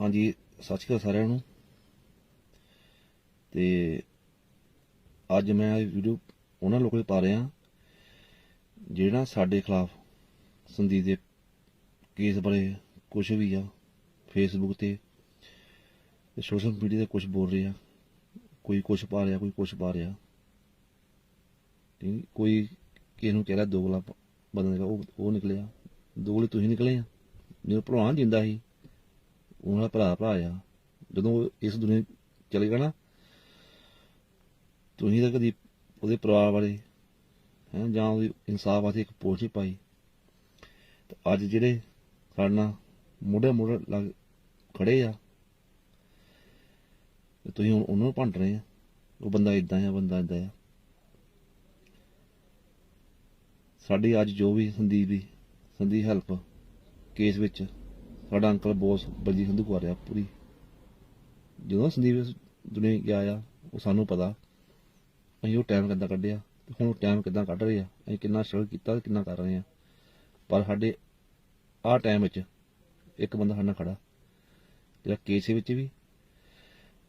ਹਾਂਜੀ, ਸਤਿ ਸ਼੍ਰੀ ਅਕਾਲ ਸਾਰਿਆਂ ਨੂੰ। ਤੇ ਅੱਜ ਮੈਂ ਇਹ ਵੀਡੀਓ ਉਹਨਾਂ ਲੋਕਾਂ ਲਈ ਪਾ ਰਿਹਾ, ਜਿਹੜਾ ਸਾਡੇ ਖਿਲਾਫ ਸੰਦੀਪ ਦੇ ਕੇਸ ਬਾਰੇ ਕੁਝ ਵੀ ਆ ਫੇਸਬੁੱਕ ਤੇ ਤੇ ਸੋਸ਼ਲ ਮੀਡੀਆ ਤੇ ਕੁਝ ਬੋਲ ਰਿਹਾ, ਕੋਈ ਕੁਝ ਪਾ ਰਿਹਾ, ਕੋਈ ਕੁਝ ਪਾ ਰਿਹਾ। ਕੋਈ ਕਿਸੇ ਨੂੰ ਕਹਿ ਰਿਹਾ ਦੋਗਲਾ ਬੰਦੇ ਦਾ, ਉਹ ਉਹ ਨਿਕਲਿਆ। ਦੋਗਲੇ ਤੁਸੀਂ ਨਿਕਲੇ ਆ। ਜਦੋਂ ਭਲਵਾਨ ਜਿੰਦਾ ਸੀ। ਉਹਨਾਂ ਦਾ ਭਰਾ ਭਰਾ ਆ। ਜਦੋਂ ਇਸ ਦੁਨੀਆ ਚਲੇ ਗਿਆ ਨਾ ਤੁਸੀਂ ਤਾਂ ਕਦੀ ਉਹਦੇ ਪਰਿਵਾਰ ਬਾਰੇ ਹੈ, ਜਾਂ ਉਹਦੀ ਇਨਸਾਫ ਵਾਸਤੇ ਇੱਕ ਪੋਸਟ ਹੀ ਪਾਈ। ਤੇ ਅੱਜ ਜਿਹੜੇ ਸਾਡੇ ਨਾਲ ਮੋਢੇ ਮੋਢੇ ਲੱਗ ਖੜੇ ਆ, ਤੇ ਤੁਸੀਂ ਹੁਣ ਉਹਨਾਂ ਨੂੰ ਭੰਡ ਰਹੇ ਆ। ਉਹ ਬੰਦਾ ਇਦਾਂ ਆ, ਬੰਦਾ ਇਦਾਂ ਆ। ਸਾਡੀ ਅੱਜ ਜੋ ਵੀ ਸੰਦੀਪ ਦੀ, ਸੰਦੀਪ ਹੈਲਪ ਕੇਸ ਵਿੱਚ ਸਾਡਾ ਅੰਕਲ ਬੋਸ ਬਲਜੀਤ ਸੰਧੂ ਕਰ ਰਿਹਾ ਪੂਰੀ। ਜਦੋਂ ਸੰਦੀਪ ਦੁਨੀਆ ਗਿਆ ਆ, ਉਹ ਸਾਨੂੰ ਪਤਾ, ਅਸੀਂ ਉਹ ਟਾਈਮ ਕਿੱਦਾਂ ਕੱਢਿਆ ਤੇ ਹੁਣ ਟਾਈਮ ਕਿੱਦਾਂ ਕੱਢ ਰਹੇ ਆ, ਅਸੀਂ ਕਿੰਨਾ ਸਟਰਗਲ ਕੀਤਾ ਤੇ ਕਿੰਨਾ ਕਰ ਰਹੇ ਆ। ਪਰ ਸਾਡੇ ਆਹ ਟਾਈਮ ਵਿੱਚ ਇੱਕ ਬੰਦਾ ਸਾਡੇ ਨਾਲ ਖੜਾ, ਜਿਹੜਾ ਕੇਸ ਵਿੱਚ ਵੀ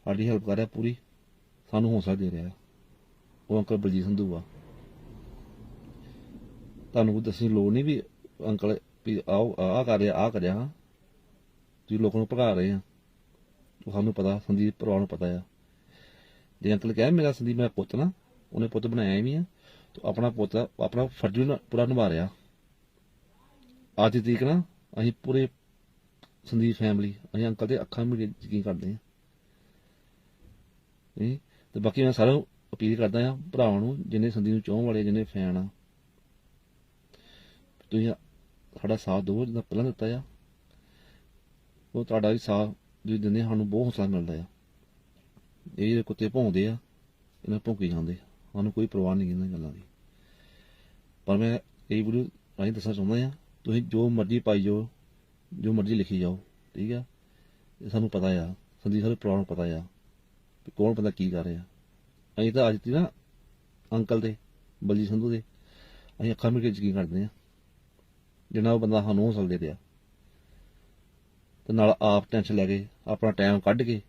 ਸਾਡੀ ਹੈਲਪ ਕਰ ਰਿਹਾ ਪੂਰੀ, ਸਾਨੂੰ ਹੌਸਲਾ ਦੇ ਰਿਹਾ। ਉਹ ਅੰਕਲ ਬਲਜੀਤ ਸੰਧੂ ਆ। ਤੁਹਾਨੂੰ ਕੋਈ ਦੱਸਣ ਦੀ ਲੋੜ ਨਹੀਂ ਵੀ ਅੰਕਲ ਵੀ ਆਓ ਆਹ ਕਰ ਰਿਹਾ, ਆਹ ਕਰਿਆ ਹਾਂ। ਤੁਸੀਂ ਲੋਕਾਂ ਨੂੰ ਭਗਾ ਰਹੇ ਆ। ਉਹ ਸਾਨੂੰ ਪਤਾ, ਸੰਦੀਪ ਪਰਿਵਾਰ ਨੂੰ ਪਤਾ ਆ। ਜੇ ਅੰਕਲ ਕਹੇ ਮੇਰਾ ਸੰਦੀਪ ਮੇਰਾ ਪੁੱਤ ਨਾ, ਉਹਨੇ ਪੁੱਤ ਬਣਾਇਆ ਹੀ ਆ। ਤੇ ਆਪਣਾ ਪੁੱਤ, ਆਪਣਾ ਫਰਜ਼ ਵੀ ਪੂਰਾ ਨਿਭਾ ਰਿਹਾ। ਅੱਜ ਦੀ ਤਰੀਕ ਨਾ, ਅਸੀਂ ਪੂਰੇ ਸੰਦੀਪ ਫੈਮਿਲੀ ਅਸੀਂ ਅੰਕਲ ਦੇ ਅੱਖਾਂ ਮੀਡੀਆ ਯਕੀਨ ਕਰਦੇ ਆ। ਨਹੀਂ ਤੇ ਬਾਕੀ ਮੈਂ ਸਾਰਿਆਂ ਨੂੰ ਅਪੀਲ ਕਰਦਾ ਆ, ਭਰਾਵਾਂ ਨੂੰ, ਜਿੰਨੇ ਸੰਦੀਪ ਨੂੰ ਚਾਹਣ ਵਾਲੇ, ਜਿੰਨੇ ਫੈਨ ਆ, ਤੁਸੀਂ ਸਾਡਾ ਸਾਥ ਦਿਓ, ਜਿੰਨਾ ਪਹਿਲਾਂ ਦਿੱਤਾ ਆ। ਉਹ ਤੁਹਾਡਾ ਵੀ ਸਾਹ ਤੁਸੀਂ ਦਿੰਦੇ, ਸਾਨੂੰ ਬਹੁਤ ਹੌਸਲਾ ਮਿਲਦਾ ਆ। ਇਹ ਜਿਹੜੇ ਕੁੱਤੇ ਭੌਂਦੇ ਆ, ਇਹਨਾਂ ਭੌਂਕੀ ਜਾਂਦੇ ਆ। ਸਾਨੂੰ ਕੋਈ ਪਰਵਾਹ ਨਹੀਂ ਇਹਨਾਂ ਗੱਲਾਂ ਦੀ। ਪਰ ਮੈਂ ਇਹ ਵੀਡੀਓ ਰਾਹੀਂ ਦੱਸਣਾ ਚਾਹੁੰਦਾ ਆ, ਤੁਸੀਂ ਜੋ ਮਰਜ਼ੀ ਪਾਈ ਜਾਓ, ਜੋ ਮਰਜ਼ੀ ਲਿਖੀ ਜਾਓ, ਠੀਕ ਆ? ਇਹ ਸਾਨੂੰ ਪਤਾ ਆ, ਸੰਦੀਪ ਸਾਰੇ ਪਰਿਵਾਰ ਨੂੰ ਪਤਾ ਆ ਵੀ ਕੌਣ ਬੰਦਾ ਕੀ ਕਰ ਰਿਹਾ। ਅਸੀਂ ਤਾਂ ਅੱਜ ਤੀ ਨਾ ਅੰਕਲ ਦੇ ਬਲਜੀ ਸੰਧੂ ਦੇ, ਅਸੀਂ ਅੱਖਾਂ ਮਿਟ ਕੇ ਯਕੀਨ ਕਰਦੇ ਆ, ਜਿੰਨਾ ਉਹ ਬੰਦਾ ਸਾਨੂੰ ਹੌਸਲਾ ਦੇ ਰਿਹਾ। ਤੇ ਨਾਲ ਆਪ ਟੈਨਸ਼ਨ ਲੈ ਕੇ ਆਪਣਾ ਟਾਈਮ ਕੱਢ ਕੇ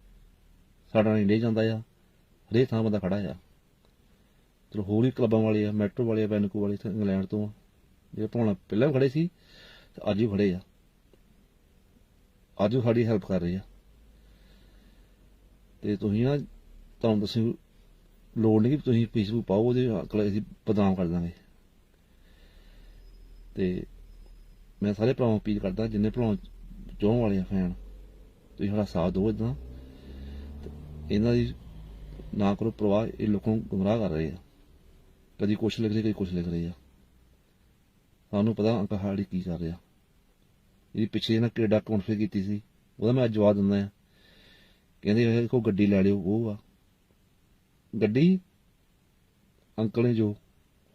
ਸਾਡਾ ਨਹੀਂ ਲੈ ਜਾਂਦਾ ਆ। ਹਰੇਕ ਥਾਂ ਬੰਦਾ ਖੜਾ ਆ। ਤੇ ਹੋਰ ਵੀ ਕਲੱਬਾਂ ਵਾਲੇ ਆ, ਮੈਟਰੋ ਵਾਲੇ ਆ ਬੈਨਕੂ ਵਾਲੇ ਇੱਥੇ ਇੰਗਲੈਂਡ ਤੋਂ ਜਿਹੜੇ ਭਾਣਾ ਪਹਿਲਾਂ ਵੀ ਖੜੇ ਸੀ ਤੇ ਅੱਜ ਵੀ ਖੜੇ ਆ। ਅੱਜ ਵੀ ਸਾਡੀ ਹੈਲਪ ਕਰ ਰਹੇ ਆ। ਤੇ ਤੁਸੀਂ ਨਾ ਤੁਹਾਨੂੰ ਦੱਸੀ ਲੋੜ ਨਹੀਂ ਕਿ ਤੁਸੀਂ ਫੇਸਬੁੱਕ ਪਾਓ, ਉਹਦੇ ਅਕਲ ਅਸੀਂ ਬਦਨਾਮ ਕਰ ਦਾਂਗੇ। ਤੇ ਮੈਂ ਸਾਰੇ ਭਰਾਵਾਂ ਨੂੰ ਅਪੀਲ ਕਰਦਾ, ਜਿੰਨੇ ਭਰਾਵਾਂ ਚਾਹਣ ਵਾਲੇ ਆ ਫੈਨ ਤੁਸੀਂ ਸਾਡਾ ਸਾਥ ਦਿਓ ਇਦਾਂ ਇਹਨਾਂ ਦੀ ਨਾ ਕਰੋ ਪ੍ਰਵਾਹ, ਇਹ ਲੋਕਾਂ ਨੂੰ ਗੁੰਮਰਾਹ ਕਰ ਰਹੇ ਆ। ਕਦੀ ਕੁਛ ਲਿਖ ਰਹੇ ਕਦੀ ਕੁਛ ਲਿਖ ਰਹੇ ਆ। ਸਾਨੂੰ ਪਤਾ ਅੰਕ ਹਾੜੀ ਕੀ ਕਰ ਰਿਹਾ। ਇਹਦੀ ਪਿੱਛੇ ਇਹਨਾਂ ਕੈਨੇਡਾ ਕਾਨਫਰੰਸ ਕੀਤੀ ਸੀ। ਉਹਦਾ ਮੈਂ ਅੱਜ ਜਵਾਬ ਦਿੰਦਾ ਆ। ਕਹਿੰਦੇ ਇਹ ਕੋ ਗੱਡੀ ਲੈ ਲਿਓ, ਉਹ ਆ। ਗੱਡੀ ਅੰਕਲ ਨੇ ਜੋ,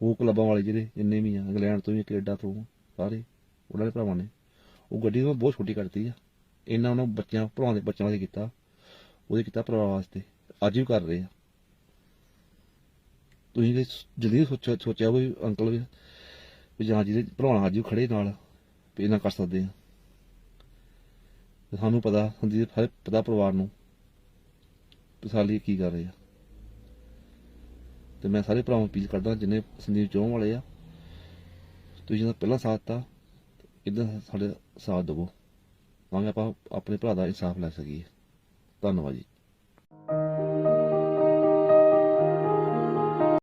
ਉਹ ਕਲੱਬਾਂ ਵਾਲੇ ਜਿਹੜੇ ਜਿੰਨੇ ਵੀ ਆ, ਇੰਗਲੈਂਡ ਤੋਂ ਵੀ ਕੈਨੇਡਾ ਤੋਂ ਸਾਰੇ, ਉਹਨਾਂ ਦੇ ਭਰਾਵਾਂ ਨੇ। ਉਹ ਗੱਡੀ ਉਹ ਬਹੁਤ ਛੋਟੀ ਕਰਤੀ ਆ। ਇਹਨਾਂ ਉਹਨਾਂ ਬੱਚਿਆਂ ਭਰਾਵਾਂ ਦੇ ਬੱਚਿਆਂ ਵਾਸਤੇ ਕੀਤਾ। ਉਹਦੇ ਕੀਤਾ ਪਰਿਵਾਰ ਵਾਸਤੇ। ਅੱਜ ਵੀ ਕਰ ਰਹੇ ਆ। ਤੁਸੀਂ ਕਿ ਜਲਦੀ ਸੋਚਿਆ ਸੋਚਿਆ ਵੀ ਅੰਕਲ ਵੀ ਵੀ ਜਾਂ ਜਿਹਦੇ ਭਰਾਵਾਂ ਅੱਜ ਵੀ ਖੜੇ ਨਾਲ, ਵੀ ਇਹਨਾਂ ਕਰ ਸਕਦੇ ਆ। ਸਾਨੂੰ ਪਤਾ, ਸੰਦੀਪ ਹਰ ਪਤਾ ਪਰਿਵਾਰ ਨੂੰ ਵੀ ਕੀ ਕਰ ਰਹੇ ਆ। ਤੇ ਮੈਂ ਸਾਰੇ ਭਰਾਵਾਂ ਨੂੰ ਅਪੀਲ ਕਰਦਾ, ਜਿੰਨੇ ਸੰਦੀਪ ਚਾਹਣ ਵਾਲੇ ਆ, ਤੁਸੀਂ ਜਿਹਦਾ ਪਹਿਲਾਂ ਸਾਥ ਦਿੱਤਾ। ਇਦਾਂ ਸਾਡੇ ਸਾਥ ਦੇਵੋ। ਤਾਂ ਕਿ ਆਪਾਂ ਆਪਣੇ ਭਰਾ ਦਾ ਇਨਸਾਫ ਲੈ ਸਕੀਏ। ਧੰਨਵਾਦ ਜੀ।